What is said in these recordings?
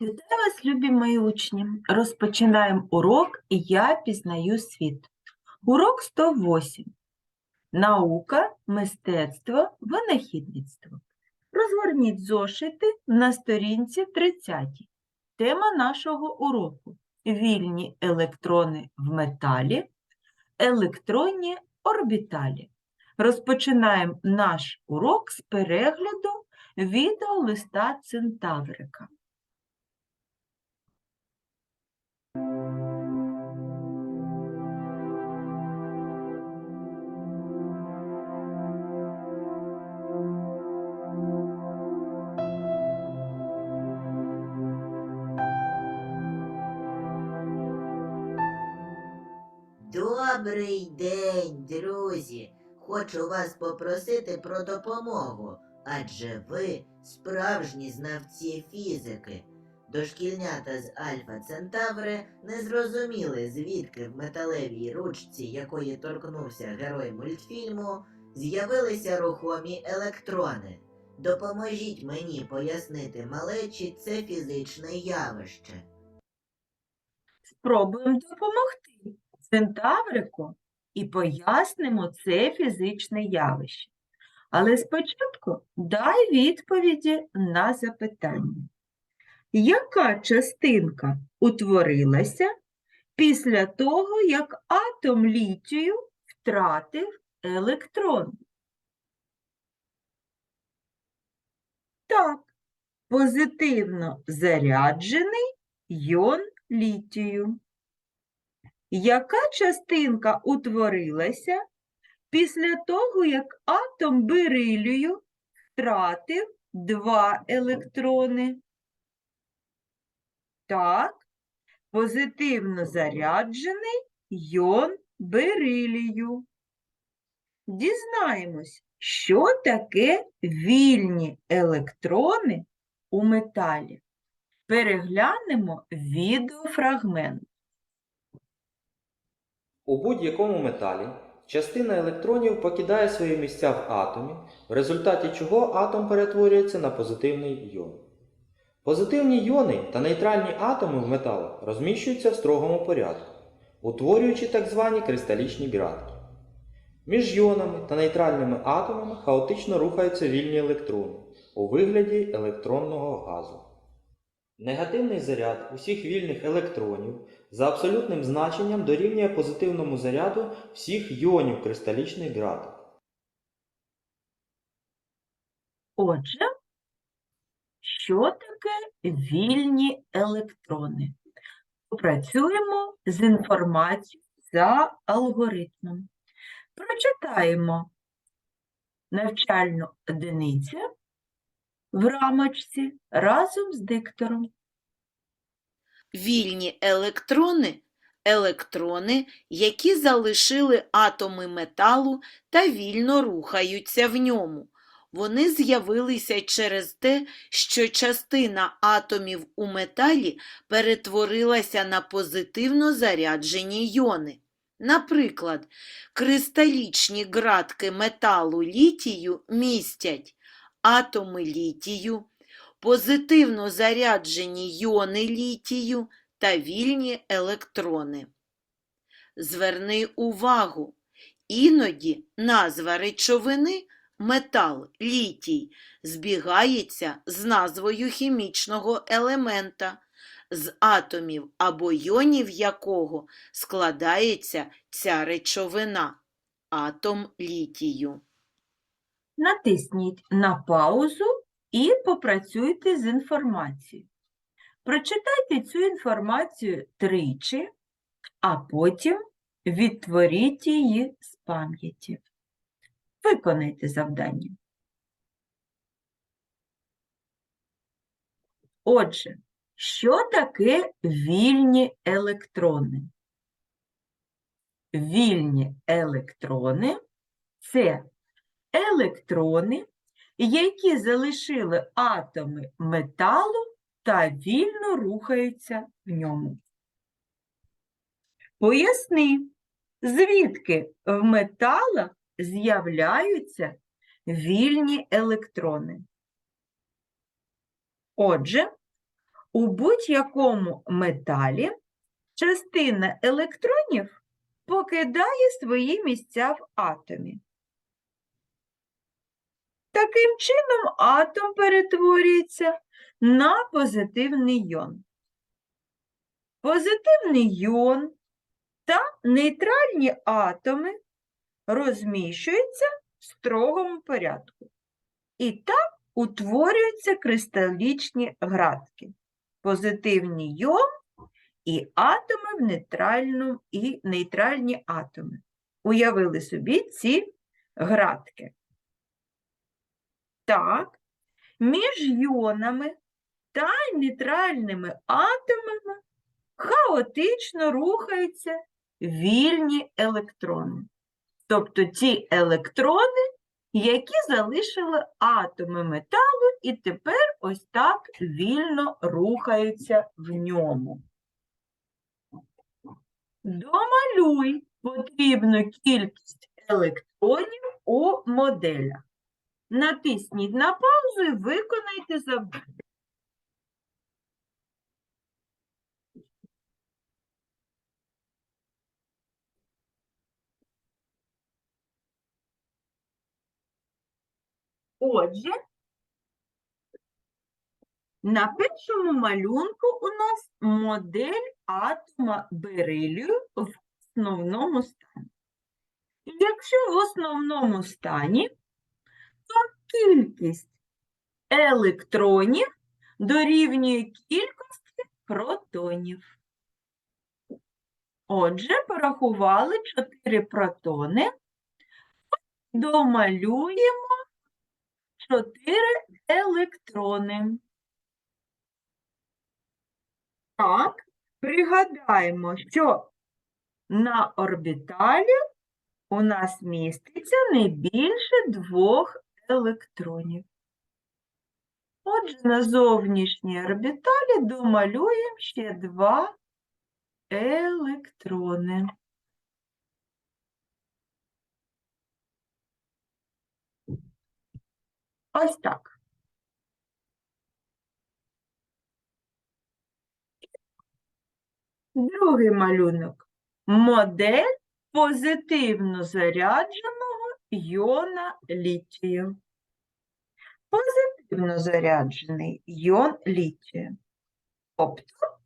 Вітаю вас, любі мої учні! Розпочинаємо урок «Я пізнаю світ». Урок 108. Наука, мистецтво, винахідництво. Розгорніть зошити на сторінці 30. Тема нашого уроку – вільні електрони в металі, електронні орбіталі. Розпочинаємо наш урок з перегляду відеолиста Центаврика. Добрий день, друзі! Хочу вас попросити про допомогу, адже ви справжні знавці фізики. Дошкільнята з Альфа Центаври не зрозуміли, звідки в металевій ручці, якої торкнувся герой мультфільму, з'явилися рухомі електрони. Допоможіть мені пояснити малечі це фізичне явище. Спробуємо допомогти Центаврику і пояснимо це фізичне явище. Але спочатку дай відповіді на запитання. Яка частинка утворилася після того, як атом літію втратив електрон? Так, позитивно заряджений йон літію. Яка частинка утворилася після того, як атом берилію втратив два електрони? Так, позитивно заряджений йон берилію. Дізнаємось, що таке вільні електрони у металі. Переглянемо відеофрагмент. У будь-якому металі частина електронів покидає свої місця в атомі, в результаті чого атом перетворюється на позитивний йон. Позитивні йони та нейтральні атоми в металах розміщуються в строгому порядку, утворюючи так звані кристалічні градки. Між йонами та нейтральними атомами хаотично рухаються вільні електрони у вигляді електронного газу. Негативний заряд усіх вільних електронів за абсолютним значенням дорівнює позитивному заряду всіх йонів кристалічних градок. Отже, що таке вільні електрони? Попрацюємо з інформацією за алгоритмом. Прочитаємо навчальну одиницю в рамочці разом з диктором. Вільні електрони електрони, які залишили атоми металу та вільно рухаються в ньому. Вони з'явилися через те, що частина атомів у металі перетворилася на позитивно заряджені йони. Наприклад, кристалічні ґратки металу літію містять атоми літію, позитивно заряджені йони літію та вільні електрони. Зверни увагу, іноді назва речовини метал літій збігається з назвою хімічного елемента, з атомів або йонів якого складається ця речовина атом літію. Натисніть на паузу і попрацюйте з інформацією. Прочитайте цю інформацію тричі, а потім відтворіть її з пам'яті. Виконайте завдання. Отже, що таке вільні електрони? Вільні електрони це електрони, які залишили атоми металу та вільно рухаються в ньому. Поясни, звідки в металах з'являються вільні електрони. Отже, У будь-якому металі частина електронів покидає свої місця в атомі. Таким чином атом перетворюється на позитивний йон. Позитивний йон та нейтральні атоми розміщуються в строгому порядку. І так утворюються кристалічні градки. Позитивний йон і атоми в нейтральному і нейтральні атоми. Уявили собі ці градки. Так, між йонами та нейтральними атомами хаотично рухаються вільні електрони. Тобто ті електрони, які залишили атоми металу і тепер ось так вільно рухаються в ньому. Домалюй потрібну кількість електронів у моделях. Натисніть на паузу і виконайте завдання. Отже, на першому малюнку у нас модель атома берилію в основному стані. Якщо в основному стані, кількість електронів дорівнює кількості протонів. Отже, порахували 4 протони, домалюємо 4 електрони. Так, пригадаємо, що на орбіталі у нас міститься не більше двох електронів. Отже, на зовнішній орбіталі домалюємо ще два електрони. Ось так. Другий малюнок. Модель позитивно зарядженого йона літію. Позитивно заряджений йон літію. Тобто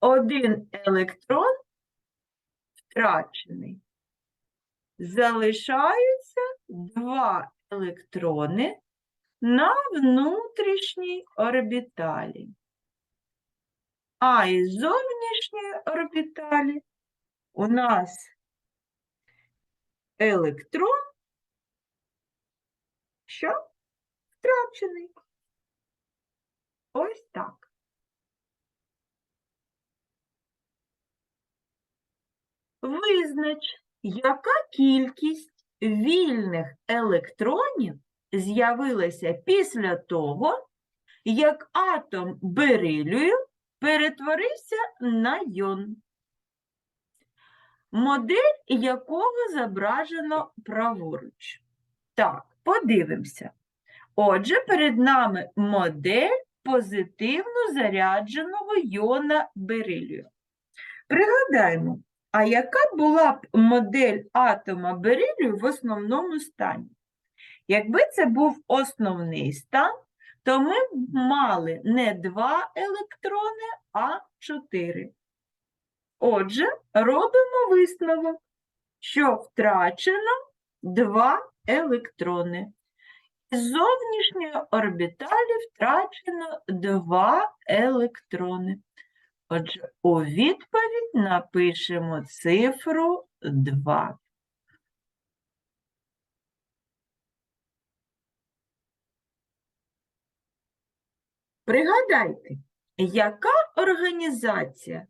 один електрон втрачений. Залишаються два електрони на внутрішній орбіталі. А із зовнішньої орбіталі у нас електрон, що втрачений. Ось так. Визнач, яка кількість вільних електронів з'явилася після того, як атом берилію перетворився на йон, модель якого зображено праворуч. Так, подивимося. Отже, перед нами модель позитивно зарядженого йона берилію. Пригадаємо, а яка була б модель атома берилію в основному стані? Якби це був основний стан, то ми б мали не два електрони, а чотири. Отже, робимо висновок, що втрачено два електрони. З зовнішньої орбіталі втрачено два електрони. Отже, у відповідь напишемо цифру 2. Пригадайте, яка організація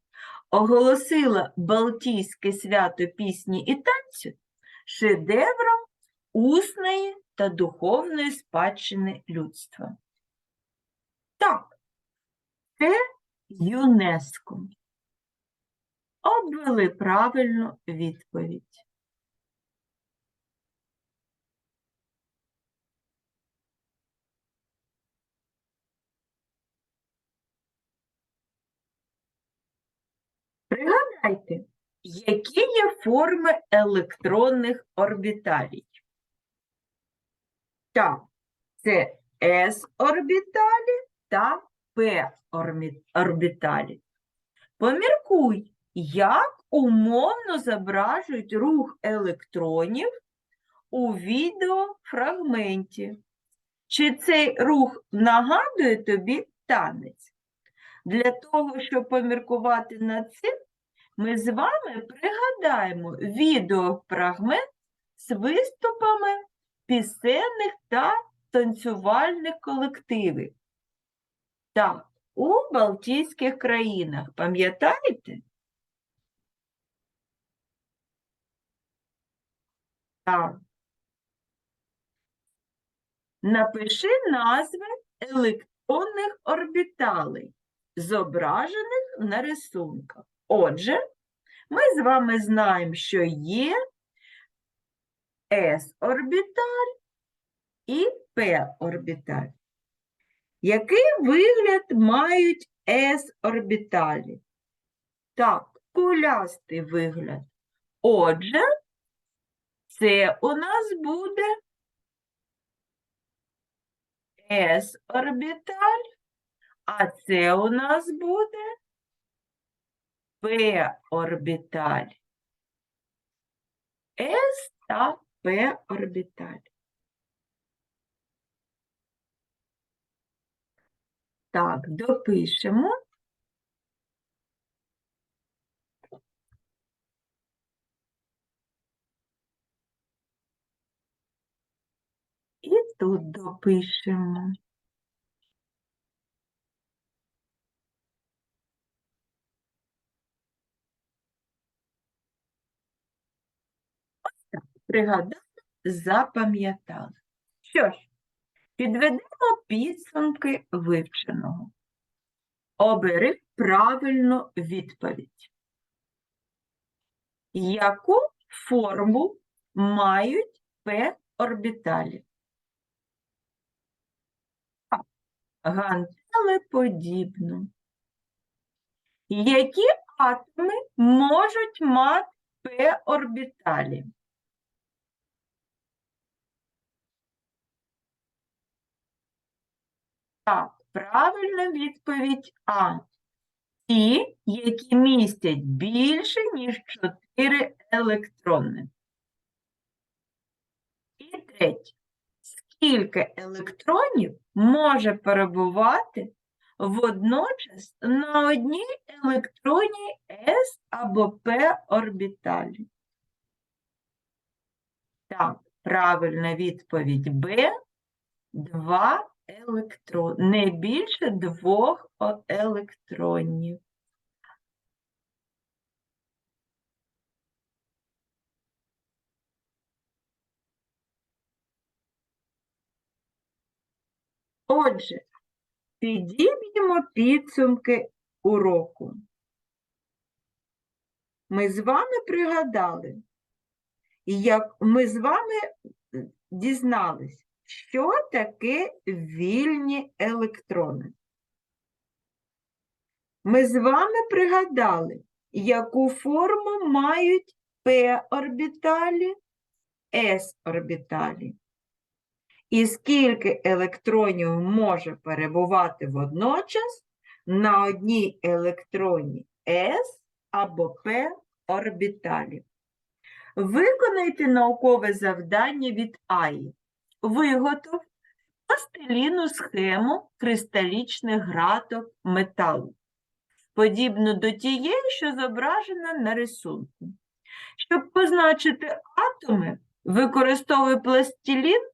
оголосила Балтійське свято пісні і танцю шедевром усної та духовної спадщини людства? Так, це ЮНЕСКО. Обвели правильну відповідь. Пригадайте, які є форми електронних орбіталей? Так, це s-орбіталі та p-орбіталі. Поміркуй, як умовно зображують рух електронів у відеофрагменті. Чи цей рух нагадує тобі танець? Для того, щоб поміркувати над цим, ми з вами пригадаємо відеофрагмент з виступами пісенних та танцювальних колективів. Так, у Балтійських країнах, пам'ятаєте? Так. Напиши назви електронних орбіталей, зображених на рисунках. Отже, ми з вами знаємо, що є s-орбіталь і p-орбіталь. Який вигляд мають s-орбіталі? Так, кулястий вигляд. Отже, це у нас буде s-орбіталь, а це у нас буде p-орбіталь. S та p-орбіталь. Так, допишемо. І тут допишемо. Пригадали, запам'ятали. Що ж, підведемо підсумки вивченого. Обери правильну відповідь. Яку форму мають П-орбіталі? Гантелеподібну. Які атоми можуть мати П-орбіталі? Так, правильна відповідь А. Ті, які містять більше, ніж 4 електрони. І третє. Скільки електронів може перебувати водночас на одній електронній S або P орбіталі? Так, правильна відповідь Б. Два електрон, не більше двох електронів. Отже, підіб'ємо підсумки уроку. Ми з вами пригадали, як ми з вами дізнались, що таке вільні електрони. Ми з вами пригадали, яку форму мають p-орбіталі, s-орбіталі. І скільки електронів може перебувати водночас на одній електроні S або P орбіталі. Виконайте наукове завдання від АІ. Виготов пластиліну схему кристалічних граток металу, подібну до тієї, що зображена на рисунку. Щоб позначити атоми, використовуй пластилін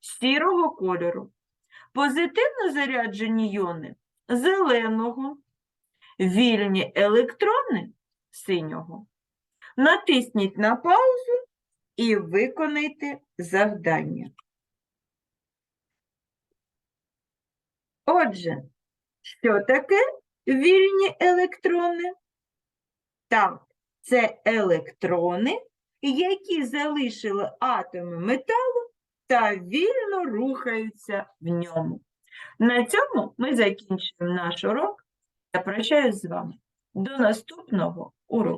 сірого кольору. Позитивно заряджені іони зеленого, вільні електрони синього. Натисніть на паузу і виконайте завдання. Отже, що таке вільні електрони? Так, це електрони, які залишили атоми металу та вільно рухаються в ньому. На цьому ми закінчуємо наш урок. Я прощаюсь з вами. До наступного уроку.